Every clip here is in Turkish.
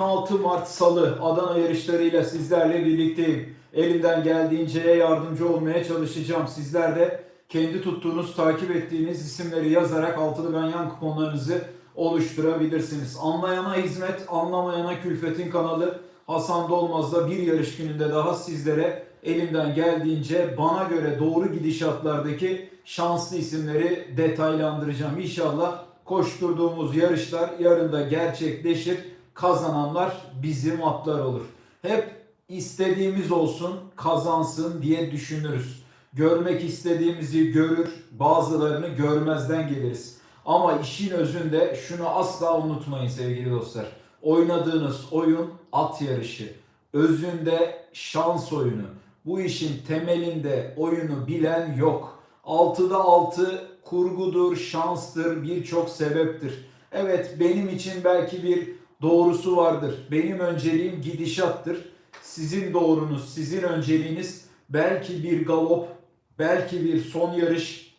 16 Mart Salı Adana yarışlarıyla sizlerle birlikteyim. Elimden geldiğince yardımcı olmaya çalışacağım. Sizler de kendi tuttuğunuz, takip ettiğiniz isimleri yazarak altılı ganyan kuponlarınızı oluşturabilirsiniz. Anlayana hizmet, anlamayana külfetin kanalı Hasan Dolmaz'da bir yarış gününde daha sizlere elimden geldiğince bana göre doğru gidişatlardaki şanslı isimleri detaylandıracağım. İnşallah koşturduğumuz yarışlar yarın da gerçekleşir. Kazananlar bizim atlar olur. Hep istediğimiz olsun, kazansın diye düşünürüz. Görmek istediğimizi görür, bazılarını görmezden geliriz. Ama işin özünde şunu asla unutmayın sevgili dostlar. Oynadığınız oyun at yarışı. Özünde şans oyunu. Bu işin temelinde oyunu bilen yok. 6'da 6 kurgudur, şanstır, birçok sebeptir. Evet benim için belki bir doğrusu vardır. Benim önceliğim gidişattır. Sizin doğrunuz, sizin önceliğiniz belki bir galop, belki bir son yarış,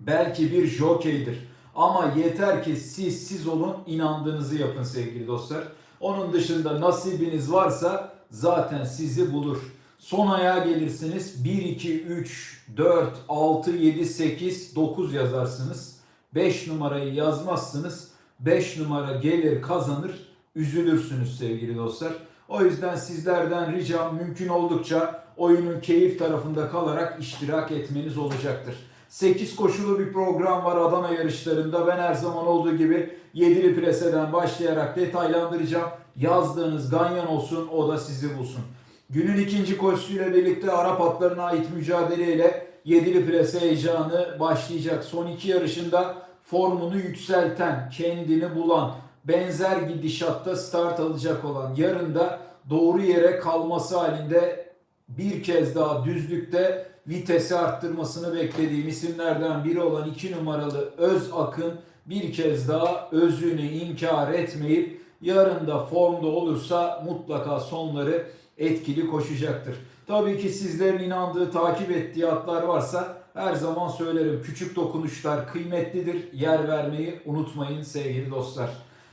belki bir jokeydir. Ama yeter ki siz siz olun, inandığınızı yapın sevgili dostlar. Onun dışında nasibiniz varsa zaten sizi bulur. Son ayağa gelirsiniz. 1, 2, 3, 4, 6, 7, 8, 9 yazarsınız. 5 numarayı yazmazsınız. 5 numara gelir kazanır. Üzülürsünüz sevgili dostlar. O yüzden sizlerden ricam mümkün oldukça oyunun keyif tarafında kalarak iştirak etmeniz olacaktır. 8 koşulu bir program var Adana yarışlarında. Ben her zaman olduğu gibi 7'li preseden başlayarak detaylandıracağım. Yazdığınız ganyan olsun o da sizi bulsun. Günün ikinci koşusuyla birlikte Arap atlarına ait mücadeleyle 7'li prese heyecanı başlayacak. Son iki yarışında formunu yükselten, kendini bulan, benzer gidişatta start alacak olan, yarın da doğru yere kalması halinde bir kez daha düzlükte vitesi arttırmasını beklediğim isimlerden biri olan 2 numaralı Öz Akın bir kez daha özünü inkar etmeyip yarın da formda olursa mutlaka sonları etkili koşacaktır. Tabii ki sizlerin inandığı, takip ettiği atlar varsa her zaman söylerim. Küçük dokunuşlar kıymetlidir. Yer vermeyi unutmayın sevgili dostlar.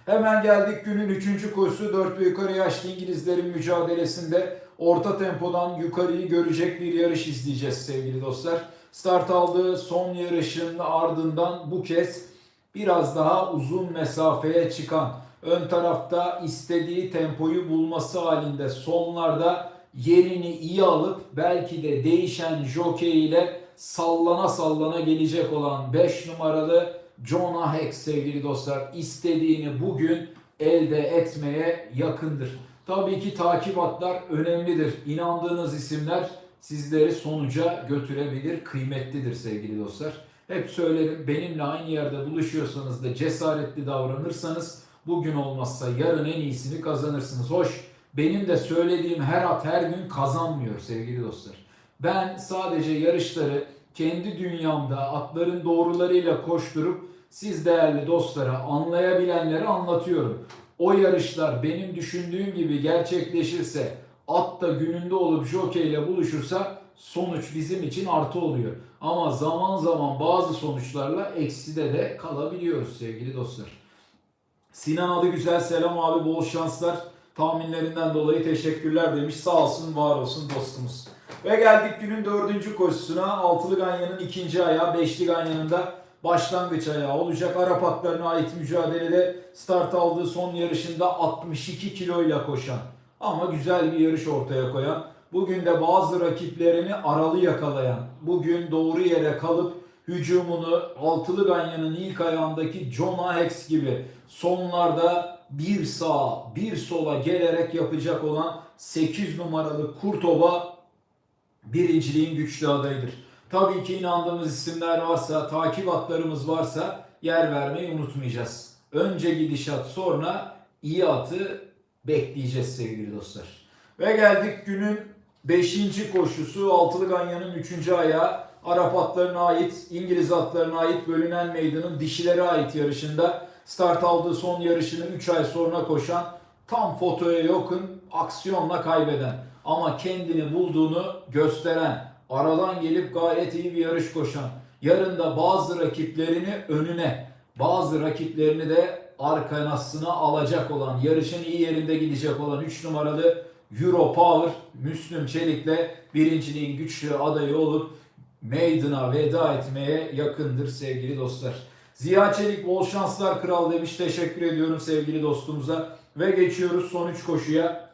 Hemen geldik günün 3. koşusu 4 ve yukarı yaşlı İngilizlerin mücadelesinde orta tempodan yukarıyı görecek bir yarış izleyeceğiz sevgili dostlar. Start aldığı son yarışın ardından bu kez biraz daha uzun mesafeye çıkan ön tarafta istediği tempoyu bulması halinde sonlarda yerini iyi alıp belki de değişen jockey ile sallana sallana gelecek olan 5 numaralı Jonah Hex sevgili dostlar istediğini bugün elde etmeye yakındır. Tabii ki takip atlar önemlidir. İnandığınız isimler sizleri sonuca götürebilir, kıymetlidir sevgili dostlar. Hep söylerim benimle aynı yerde buluşuyorsanız da cesaretli davranırsanız bugün olmazsa yarın en iyisini kazanırsınız. Hoş benim de söylediğim her at her gün kazanmıyor sevgili dostlar. Ben sadece yarışları kendi dünyamda atların doğrularıyla koşturup siz değerli dostlara anlayabilenlere anlatıyorum. O yarışlar benim düşündüğüm gibi gerçekleşirse at da gününde olup jockey ile buluşursa sonuç bizim için artı oluyor. Ama zaman zaman bazı sonuçlarla ekside de kalabiliyoruz sevgili dostlar. Sinan adı güzel selam abi bol şanslar. Tahminlerinden dolayı teşekkürler demiş. Sağ olsun var olsun dostumuz. Ve geldik günün dördüncü koşusuna. Altılı Ganyan'ın ikinci ayağı, beşli Ganyan'ın da başlangıç ayağı olacak. Arap atlarına ait mücadelede start aldığı son yarışında 62 kiloyla koşan ama güzel bir yarış ortaya koyan, bugün de bazı rakiplerini aralı yakalayan, bugün doğru yere kalıp hücumunu altılı ganyanın ilk ayağındaki John Ahex gibi sonlarda bir sağa bir sola gelerek yapacak olan 8 numaralı Kurtova birinciliğin güçlü adayıdır. Tabii ki inandığımız isimler varsa, takip atlarımız varsa yer vermeyi unutmayacağız. Önce gidişat sonra iyi atı bekleyeceğiz sevgili dostlar. Ve geldik günün 5. koşusu Altılı Ganyan'ın 3. ayağı. Arap atlarına ait, İngiliz atlarına ait bölünen meydanın dişilere ait yarışında start aldığı son yarışını 3 ay sonra koşan tam fotoya yakın aksiyonla kaybeden ama kendini bulduğunu gösteren aradan gelip gayet iyi bir yarış koşan yarın da bazı rakiplerini önüne bazı rakiplerini de arkanasına alacak olan, yarışın iyi yerinde gidecek olan 3 numaralı Euro Power Müslüm Çelik'le birinciliğin güçlü adayı olup Maiden'a veda etmeye yakındır sevgili dostlar. Ziya Çelik bol şanslar kral demiş. Teşekkür ediyorum sevgili dostumuza. Ve geçiyoruz son 3 koşuya.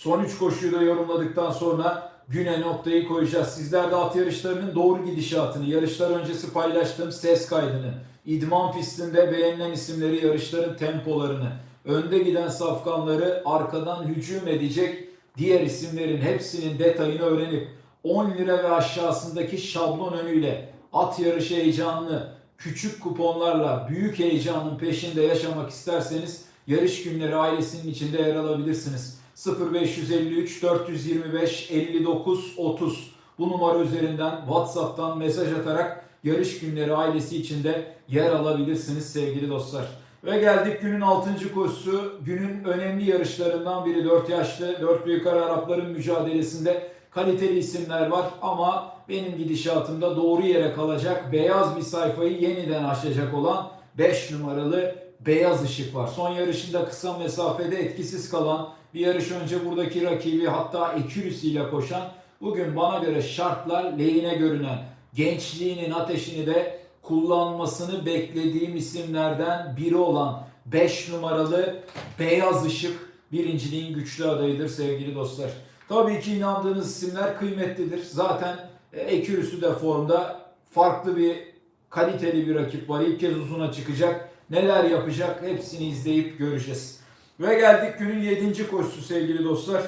Son 3 koşuyu da yorumladıktan sonra güne noktayı koyacağız. Sizler de at yarışlarının doğru gidişatını, yarışlar öncesi paylaştığım ses kaydını, idman pistinde beğenilen isimleri, yarışların tempolarını, önde giden safkanları, arkadan hücum edecek diğer isimlerin hepsinin detayını öğrenip 10 lira ve aşağısındaki şablon önüyle at yarışı heyecanını küçük kuponlarla büyük heyecanın peşinde yaşamak isterseniz yarış günleri ailesinin içinde yer alabilirsiniz. 0553 425 59 30 bu numara üzerinden WhatsApp'tan mesaj atarak yarış günleri ailesi içinde yer alabilirsiniz sevgili dostlar. Ve geldik günün 6. koşusu. Günün önemli yarışlarından biri 4 yaşlı 4 büyük Arapların mücadelesinde kaliteli isimler var ama benim gidişatımda doğru yere kalacak beyaz bir sayfayı yeniden açacak olan 5 numaralı Beyaz Işık var. Son yarışında kısa mesafede etkisiz kalan bir yarış önce buradaki rakibi hatta ile koşan bugün bana göre şartlar lehine görünen gençliğinin ateşini de kullanmasını beklediğim isimlerden biri olan 5 numaralı Beyaz Işık birinciliğin güçlü adayıdır sevgili dostlar. Tabii ki inandığınız isimler kıymetlidir. Zaten e, Ekürüs'ü de formda farklı bir kaliteli bir rakip var. İlk kez uzuna çıkacak. Neler yapacak hepsini izleyip göreceğiz. Ve geldik günün 7. koşusu sevgili dostlar.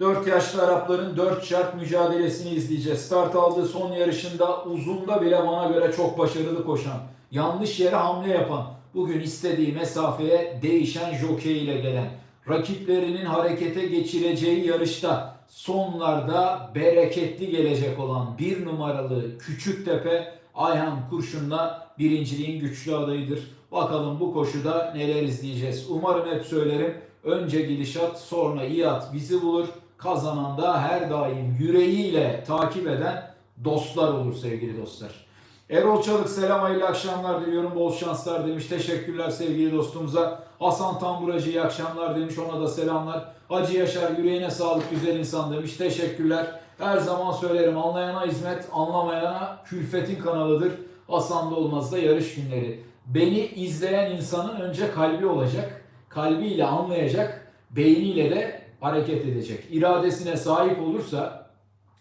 4 yaşlı Arapların 4 şart mücadelesini izleyeceğiz. Start aldığı son yarışında uzunda bile bana göre çok başarılı koşan, yanlış yere hamle yapan, bugün istediği mesafeye değişen jokey ile gelen, rakiplerinin harekete geçireceği yarışta sonlarda bereketli gelecek olan bir numaralı Küçüktepe Ayhan Kurşun'la birinciliğin güçlü adayıdır. Bakalım bu koşuda neler izleyeceğiz. Umarım hep söylerim. Önce gidişat sonra iyi at bizi bulur. Kazanan da her daim yüreğiyle takip eden dostlar olur sevgili dostlar. Erol Çalık selam hayırlı akşamlar diliyorum. Bol şanslar demiş. Teşekkürler sevgili dostumuza. Hasan Tamburacı iyi akşamlar demiş. Ona da selamlar. Hacı Yaşar yüreğine sağlık güzel insan demiş. Teşekkürler. Her zaman söylerim anlayana hizmet, anlamayana külfetin kanalıdır. Hasan'da olmaz da yarış günleri. Beni izleyen insanın önce kalbi olacak. Kalbiyle anlayacak, beyniyle de hareket edecek. İradesine sahip olursa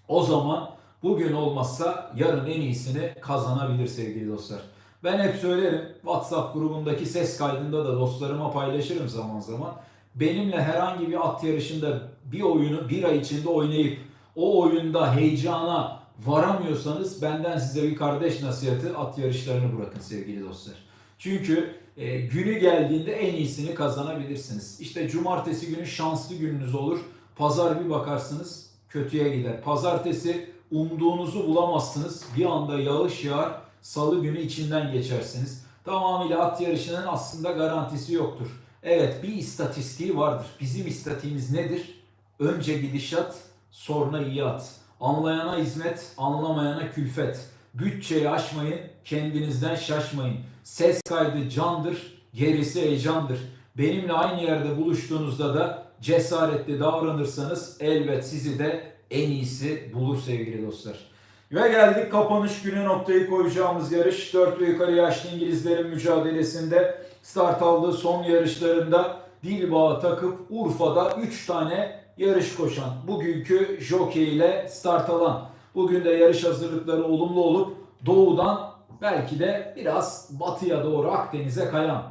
o zaman bugün olmazsa yarın en iyisini kazanabilir sevgili dostlar. Ben hep söylerim WhatsApp grubundaki ses kaydında da dostlarıma paylaşırım zaman zaman. Benimle herhangi bir at yarışında bir oyunu bir ay içinde oynayıp o oyunda heyecana varamıyorsanız benden size bir kardeş nasihatı at yarışlarını bırakın sevgili dostlar. Çünkü e, günü geldiğinde en iyisini kazanabilirsiniz. İşte cumartesi günü şanslı gününüz olur. Pazar bir bakarsınız kötüye gider. Pazartesi umduğunuzu bulamazsınız. Bir anda yağış yağar. Salı günü içinden geçersiniz. Tamamıyla at yarışının aslında garantisi yoktur. Evet bir istatistiği vardır. Bizim istatiğimiz nedir? Önce gidişat, sonra iyi at. Anlayana hizmet, anlamayana külfet. Bütçeyi aşmayın, kendinizden şaşmayın. Ses kaydı candır, gerisi heyecandır. Benimle aynı yerde buluştuğunuzda da cesaretli davranırsanız elbet sizi de en iyisi bulur sevgili dostlar. Ve geldik kapanış günü noktayı koyacağımız yarış. 4 ve yukarı yaşlı İngilizlerin mücadelesinde start aldığı son yarışlarında dil bağı takıp Urfa'da 3 tane yarış koşan, bugünkü jockey ile start alan, bugün de yarış hazırlıkları olumlu olup doğudan belki de biraz batıya doğru Akdeniz'e kayan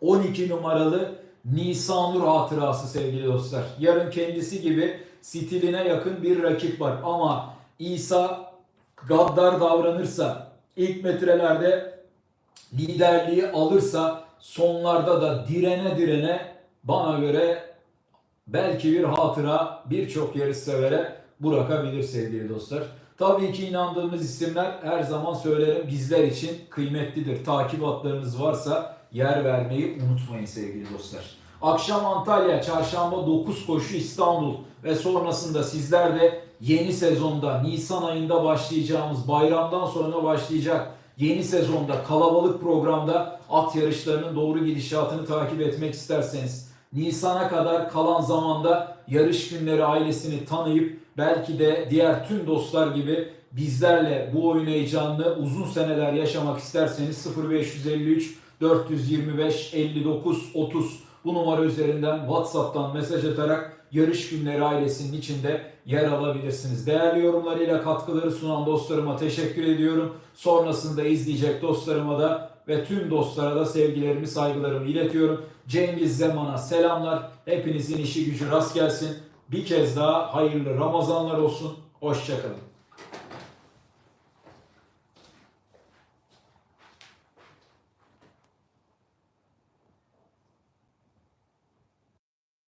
12 numaralı Nisanur hatırası sevgili dostlar. Yarın kendisi gibi stiline yakın bir rakip var ama İsa gaddar davranırsa ilk metrelerde liderliği alırsa sonlarda da direne direne bana göre belki bir hatıra birçok yarış severe bırakabilir sevgili dostlar. Tabii ki inandığımız isimler her zaman söylerim bizler için kıymetlidir. Takip atlarınız varsa yer vermeyi unutmayın sevgili dostlar. Akşam Antalya, çarşamba 9 koşu İstanbul ve sonrasında sizler de yeni sezonda Nisan ayında başlayacağımız bayramdan sonra başlayacak yeni sezonda kalabalık programda at yarışlarının doğru gidişatını takip etmek isterseniz Nisan'a kadar kalan zamanda yarış günleri ailesini tanıyıp belki de diğer tüm dostlar gibi bizlerle bu oyun heyecanını uzun seneler yaşamak isterseniz 0553 425 59 30 bu numara üzerinden WhatsApp'tan mesaj atarak yarış günleri ailesinin içinde yer alabilirsiniz. Değerli yorumlarıyla katkıları sunan dostlarıma teşekkür ediyorum. Sonrasında izleyecek dostlarıma da ve tüm dostlara da sevgilerimi, saygılarımı iletiyorum. Cengiz Zeman'a selamlar. Hepinizin işi gücü rast gelsin. Bir kez daha hayırlı Ramazanlar olsun. Hoşçakalın.